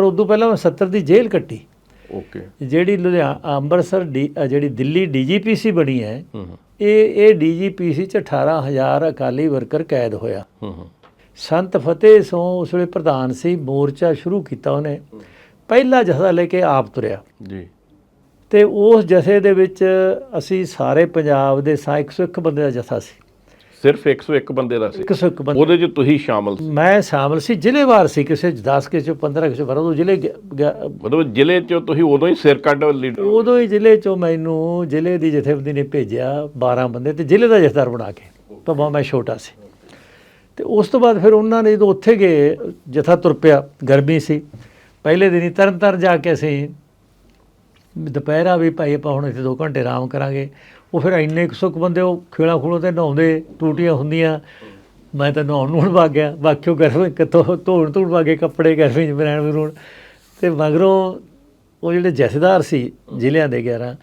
ਔਰ ਉਦੋਂ ਪਹਿਲਾਂ ਮੈਂ 70 ਦੀ ਜੇਲ੍ਹ ਕੱਟੀ। ਓਕੇ ਜਿਹੜੀ ਲੁਧਿਆਣਾ ਅੰਮ੍ਰਿਤਸਰ ਜਿਹੜੀ ਦਿੱਲੀ ਡੀਜੀਪੀਸੀ ਬਣੀ ਹੈ ਇਹ ਇਹ ਡੀਜੀਪੀਸੀ ਚ 18000 ਅਕਾਲੀ ਵਰਕਰ ਕੈਦ ਹੋਇਆ। ਸੰਤ ਫਤਿਹ ਸੋਂ ਉਸ ਵੇਲੇ ਪ੍ਰਧਾਨ ਸੀ ਮੋਰਚਾ ਸ਼ੁਰੂ ਕੀਤਾ ਉਹਨੇ। ਪਹਿਲਾ ਜਥਾ ਲੈ ਕੇ ਆਪ ਤੁਰਿਆ। ਜੀ। ਤੇ ਉਸ ਜਥੇ ਦੇ ਵਿੱਚ ਅਸੀਂ ਸਾਰੇ ਪੰਜਾਬ ਦੇ ਸਾ 101 ਬੰਦੇ ਦਾ ਜਥਾ ਸੀ। ਸਿਰਫ 101 ਬੰਦੇ ਦਾ ਸੀ। 101 ਬੰਦੇ। ਉਹਦੇ 'ਚ ਤੁਸੀਂ ਸ਼ਾਮਲ ਸੀ। ਮੈਂ ਸ਼ਾਮਲ ਸੀ ਜ਼ਿਲ੍ਹੇਵਾਰ ਸੀ ਕਿਸੇ 'ਚ 10 ਕਿਸੇ 'ਚ 15 ਕਿਸੇ 'ਚ ਬਾਰਾਂ ਉਹ ਜ਼ਿਲ੍ਹੇ ਗਿਆ- ਗਿਆ- ਮਤਲਬ ਜ਼ਿਲ੍ਹੇ 'ਚ ਤੁਸੀਂ ਉਦੋਂ ਹੀ ਸਿਰ ਕੱਢ ਲੀਡਰ ਉਦੋਂ ਹੀ ਜ਼ਿਲ੍ਹੇ 'ਚੋਂ ਮੈਨੂੰ ਜ਼ਿਲ੍ਹੇ ਦੀ ਜਥੇਬੰਦੀ ਨੇ ਭੇਜਿਆ 12 ਬੰਦੇ ਤੇ ਜ਼ਿਲ੍ਹੇ ਦਾ ਜਥੇਦਾਰ ਬਣਾ ਕੇ। ਭਾਵੇਂ ਮੈਂ ਛੋਟਾ ਸੀ। ਤੇ ਉਸ ਤੋਂ ਬਾਅਦ ਫਿਰ ਉਹਨਾਂ ਨੇ ਜਦੋਂ ਉੱਥੇ ਗਏ ਜਥਾ ਤੁਰ ਪਿਆ ਗਰਮੀ ਸੀ। ਪਹਿਲੇ ਦਿਨ ਹੀ ਤਰਨ ਤਾਰਨ ਜਾ ਕੇ ਅਸੀਂ ਦੁਪਹਿਰਾ ਵੀ ਭਾਈ ਆਪਾਂ ਹੁਣ ਇੱਥੇ 2 ਘੰਟੇ ਆਰਾਮ ਕਰਾਂਗੇ। ਉਹ ਫਿਰ ਇੰਨੇ ਕੁ ਸੁੱਕ ਬੰਦੇ ਉਹ ਖੇਲਾ ਖੂਲੋਂ ਤੇ ਨਹਾਉਂਦੇ ਟੂਟੀਆਂ ਹੁੰਦੀਆਂ। ਮੈਂ ਤਾਂ ਨਹਾਉਣ ਨੂੰ ਵਗ ਗਿਆ। ਬਾਕਿਓ ਗਰਮੀ ਕਿਤੋਂ ਧੋਣ ਧੂਣ ਵਾਗੇ ਕੱਪੜੇ ਗਰਮੀ ਚ ਬਰੈਣ ਬਰੂਣ ਤੇ ਮਗਰੋਂ ਉਹ ਜਿਹੜੇ ਜਥੇਦਾਰ ਸੀ ਜ਼ਿਲ੍ਹਿਆਂ ਦੇ 11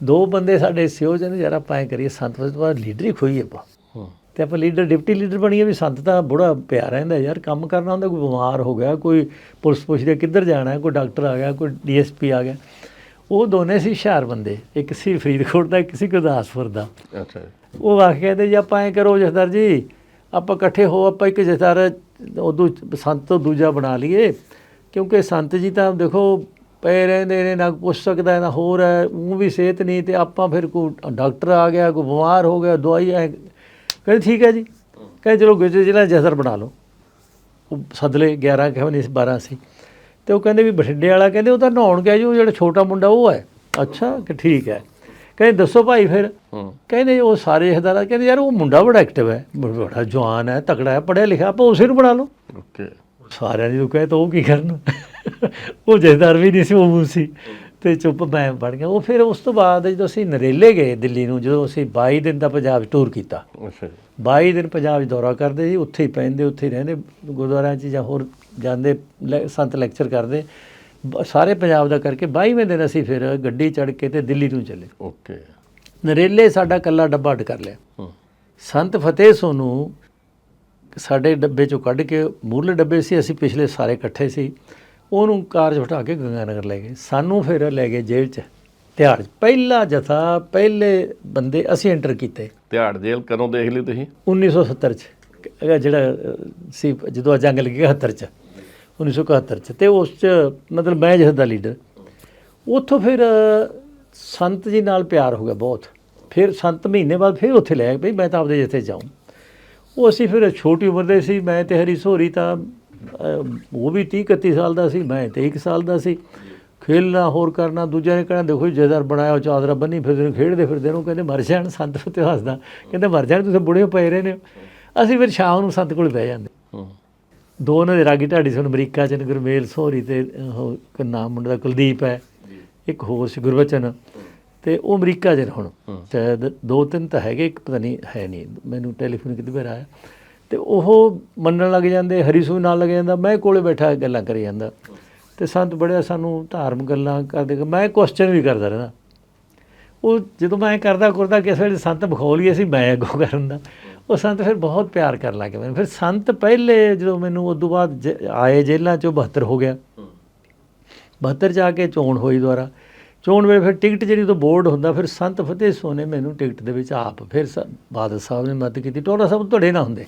ਦੋ ਬੰਦੇ ਸਾਡੇ ਸੀ ਉਹ ਜਿਹਨੇ ਯਾਰ ਆਪਾਂ ਐਂ ਕਰੀਏ ਸੰਤ ਵਜੇ ਬਾਅਦ ਲੀਡਰ ਹੀ ਖੋਈਏ ਆਪਾਂ। ਤੇ ਆਪਾਂ ਲੀਡਰ ਡਿਪਟੀ ਲੀਡਰ ਬਣੀਏ ਵੀ ਸੰਤ ਤਾਂ ਬੁੜਾ ਪਿਆ ਰਹਿੰਦਾ ਯਾਰ ਕੰਮ ਕਰਨਾ ਹੁੰਦਾ ਕੋਈ ਬਿਮਾਰ ਹੋ ਗਿਆ ਕੋਈ ਪੁਲਿਸ ਪੁੱਛਦੇ ਕਿੱਧਰ ਜਾਣਾ ਕੋਈ ਡਾਕਟਰ ਆ ਗਿਆ ਕੋਈ ਡੀਐਸਪੀ ਆ ਗਿਆ। ਉਹ ਦੋਨੇ ਸੀ ਹੁਸ਼ਿਆਰ ਬੰਦੇ ਇੱਕ ਸੀ ਫਰੀਦਕੋਟ ਦਾ ਇੱਕ ਸੀ ਗੁਰਦਾਸਪੁਰ ਦਾ। ਅੱਛਾ ਉਹ ਆ ਕੇ ਕਹਿੰਦੇ ਜੀ ਆਪਾਂ ਐਂ ਕਰੋ ਜਸਦਰ ਜੀ ਆਪਾਂ ਇਕੱਠੇ ਹੋ ਆਪਾਂ ਇੱਕ ਜਸਦਰ ਉਦੋਂ ਸੰਤ ਤੋਂ ਦੂਜਾ ਬਣਾ ਲਈਏ ਕਿਉਂਕਿ ਸੰਤ ਜੀ ਤਾਂ ਦੇਖੋ ਪਏ ਰਹਿੰਦੇ ਨੇ ਨਾ ਪੁੱਛ ਸਕਦਾ ਨਾ ਹੋਰ ਹੈ ਉਹ ਵੀ ਸਿਹਤ ਨਹੀਂ ਤੇ ਆਪਾਂ ਫਿਰ ਕੋਈ ਡਾਕਟਰ ਆ ਗਿਆ ਕੋਈ ਬਿਮਾਰ ਹੋ ਗਿਆ ਦਵਾਈ ਐ ਕਹਿੰਦੇ ਠੀਕ ਹੈ ਜੀ। ਕਹਿੰਦੇ ਚਲੋ ਗੁਜਰ ਜ਼ਿਲ੍ਹਾ ਜਸਰ ਬਣਾ ਲਓ। ਉਹ ਸਦਲੇ 11 ਕਿਉਂ ਨਹੀਂ ਸੀ 12 ਸੀ। ਤੇ ਉਹ ਕਹਿੰਦੇ ਵੀ ਬਠਿੰਡੇ ਵਾਲਾ ਕਹਿੰਦੇ ਉਹ ਤਾਂ ਨਹਾਉਣ ਗਿਆ ਜੀ ਉਹ ਜਿਹੜਾ ਛੋਟਾ ਮੁੰਡਾ ਉਹ ਹੈ। ਅੱਛਾ। ਕਿ ਠੀਕ ਹੈ। ਕਹਿੰਦੇ ਦੱਸੋ ਭਾਈ ਫਿਰ। ਕਹਿੰਦੇ ਉਹ ਸਾਰੇ ਹਦਾਰਾ ਕਹਿੰਦੇ ਯਾਰ ਉਹ ਮੁੰਡਾ ਬੜਾ ਐਕਟਿਵ ਹੈ ਬੜਾ ਜਵਾਨ ਹੈ ਤਕੜਾ ਹੈ ਪੜ੍ਹਿਆ ਲਿਖਿਆ ਆਪਾਂ ਉਸੇ ਨੂੰ ਬਣਾ ਲਓ। ਓਕੇ ਸਾਰਿਆਂ ਉਹ ਕਹੇ ਤਾਂ ਉਹ ਕੀ ਕਰਨ? ਉਹ ਜਥੇਦਾਰ ਵੀ ਨਹੀਂ ਸੀ ਉਹ ਮੂੰਹ ਸੀ। ਤੇ ਚੁੱਪ ਮੈਂ ਬਣ ਗਿਆ। ਉਹ ਫਿਰ ਉਸ ਤੋਂ ਬਾਅਦ ਜਦੋਂ ਅਸੀਂ ਨਰੇਲੇ ਗਏ ਦਿੱਲੀ ਨੂੰ ਜਦੋਂ ਅਸੀਂ 22 ਦਿਨ ਦਾ ਪੰਜਾਬ ਟੂਰ ਕੀਤਾ। ਅੱਛਾ ਜੀ। 22 ਦਿਨ ਪੰਜਾਬ 'ਚ ਦੌਰਾ ਕਰਦੇ ਸੀ ਉੱਥੇ ਹੀ ਪੈਂਦੇ ਉੱਥੇ ਹੀ ਰਹਿੰਦੇ ਗੁਰਦੁਆਰਿਆਂ 'ਚ ਜਾਂ ਹੋਰ ਜਾਂਦੇ ਸੰਤ ਲੈਕਚਰ ਕਰਦੇ। ਸਾਰੇ ਪੰਜਾਬ ਦਾ ਕਰਕੇ 22ਵੇਂ ਦਿਨ ਅਸੀਂ ਫਿਰ ਗੱਡੀ ਚੜ੍ਹ ਕੇ ਤੇ ਦਿੱਲੀ ਨੂੰ ਚੱਲੇ। ਓਕੇ। ਨਰੇਲੇ ਸਾਡਾ ਕੱਲਾ ਡੱਬਾ ਅੱਡ ਕਰ ਲਿਆ। ਸੰਤ ਫਤਿਹ ਸੋਨੂੰ ਸਾਡੇ ਡੱਬੇ ਚੋਂ ਕੱਢ ਕੇ ਮੂਰਲੇ ਡੱਬੇ ਸੀ ਅਸੀਂ ਪਿਛਲੇ ਸਾਰੇ ਇਕੱਠੇ ਸੀ। ਉਹਨੂੰ ਕਾਰ 'ਚ ਬਿਠਾ ਕੇ ਗੰਗਾਨਗਰ ਲੈ ਗਏ। ਸਾਨੂੰ ਫਿਰ ਲੈ ਗਏ ਜੇਲ੍ਹ 'ਚ ਤਿਹਾੜ। ਪਹਿਲਾ ਜਥਾ ਪਹਿਲੇ ਬੰਦੇ ਅਸੀਂ ਐਂਟਰ ਕੀਤੇ। ਤਿਹਾੜ ਜੇਲ੍ਹ ਕਦੋਂ ਦੇਖ ਲਈ ਤੁਸੀਂ? 1970 'ਚ। ਜਿਹੜਾ ਸੀ ਜਦੋਂ ਜੰਗ ਲੱਗੀ 71 'ਚ। 1971 'ਚ। ਤੇ ਉਸ 'ਚ ਮਤਲਬ ਮੈਂ ਜਥਾ ਦਾ ਲੀਡਰ ਉੱਥੋਂ ਫਿਰ ਸੰਤ ਜੀ ਨਾਲ ਪਿਆਰ ਹੋ ਗਿਆ ਬਹੁਤ। ਫਿਰ ਸੰਤ ਮਹੀਨੇ ਬਾਅਦ ਫਿਰ ਉੱਥੇ ਲੈ ਗਏ ਬਈ ਮੈਂ ਤਾਂ ਆਪਦੇ ਜਥੇ ਜਾਉਂ ਉਹ ਅਸੀਂ ਫਿਰ ਛੋਟੀ ਉਮਰ ਦੇ ਸੀ ਮੈਂ ਤੇ ਹਰੀ ਸੋਰੀ ਤਾਂ ਉਹ ਵੀ 30 31 ਸਾਲ ਦਾ ਸੀ ਮੈਂ ਤੇ 1 ਸਾਲ ਦਾ ਸੀ। ਖੇਲਣਾ ਹੋਰ ਕਰਨਾ ਦੂਜਿਆਂ ਨੇ ਕਹਿਣਾ ਦੇਖੋ ਜੇਦਾਰ ਬਣਾਇਆ ਉਹ ਚਾਦਰਾ ਬੰਨੀ ਫਿਰਦੇ ਨੇ ਖੇਡਦੇ ਫਿਰਦੇ ਨੂੰ ਕਹਿੰਦੇ ਮਰ ਜਾਣ ਸੰਤ ਫਤਿਹ ਹੱਸਦਾ ਕਹਿੰਦੇ ਮਰ ਜਾਣ ਤੁਸੀਂ ਬੁੜੇ ਪਏ ਰਹੇ ਨੇ। ਅਸੀਂ ਫਿਰ ਸ਼ਾਮ ਨੂੰ ਸੰਤ ਕੋਲ ਬਹਿ ਜਾਂਦੇ। ਦੋ ਦੇ ਰਾਗੀ ਢਾਡੀ ਸਨ ਅਮਰੀਕਾ ਚ ਨੇ, ਗੁਰਮੇਲ ਸੋਹਰੀ ਤੇ ਉਹ ਨਾਮ ਮੁੰਡੇ ਕੁਲਦੀਪ ਹੈ। ਇੱਕ ਹੋਰ ਸੀ ਗੁਰਵਚਨ ਤੇ ਉਹ ਅਮਰੀਕਾ ਚ ਨੇ ਹੁਣ। ਸ਼ਾਇਦ ਦੋ ਤਿੰਨ ਤਾਂ ਹੈਗੇ ਇੱਕ ਪਤਾ ਨਹੀਂ ਹੈ ਨਹੀਂ। ਮੈਨੂੰ ਟੈਲੀਫੋਨ ਕਿਤੇ ਵਾਰ ਆਇਆ ਤੇ ਉਹ ਮੰਨਣ ਲੱਗ ਜਾਂਦੇ, ਹਰੀ ਸੂਈ ਨਾਲ ਲੱਗ ਜਾਂਦਾ, ਮੈਂ ਕੋਲੇ ਬੈਠਾ ਗੱਲਾਂ ਕਰੀ ਜਾਂਦਾ। ਤੇ ਸੰਤ ਬੜਿਆ ਸਾਨੂੰ ਧਾਰਮਿਕ ਗੱਲਾਂ ਕਰਦੇ, ਮੈਂ ਕੁਐਸਚਨ ਵੀ ਕਰਦਾ ਰਹਿੰਦਾ। ਉਹ ਜਦੋਂ ਮੈਂ ਕਰਦਾ ਕਰਦਾ ਕਿਸੇ ਵੇਲੇ ਸੰਤ ਬਖੌਲੀਏ ਸੀ ਮੈਂ ਅੱਗੋਂ ਕਰਨ ਦਾ। ਉਹ ਸੰਤ ਫਿਰ ਬਹੁਤ ਪਿਆਰ ਕਰਨ ਲੱਗ ਗਏ। ਮੈਨੂੰ ਫਿਰ ਸੰਤ ਪਹਿਲੇ ਜਦੋਂ ਮੈਨੂੰ ਉਸ ਤੋਂ ਬਾਅਦ ਜ- ਆਏ ਜੇਲ੍ਹਾਂ ਚੋਂ 72 ਹੋ ਗਿਆ। 72 ਚ ਆ ਕੇ ਚੋਣ ਹੋਈ ਦੁਆਰਾ ਚੋਣ ਵੇਲੇ ਫਿਰ ਟਿਕਟ ਜਿਹੜੀ ਤੋਂ ਬੋਰਡ ਹੁੰਦਾ, ਫਿਰ ਸੰਤ ਫਤਿਹ ਸੋਨੇ ਮੈਨੂੰ ਟਿਕਟ ਦੇ ਵਿੱਚ ਆਪ, ਫਿਰ ਸ- ਬਾਦਲ ਸਾਹਿਬ ਨੇ ਮਦਦ ਕੀਤੀ। ਟੋੜਾ ਸਾਹਿਬ ਤੁਹਾਡੇ ਨਾਲ ਹੁੰਦੇ।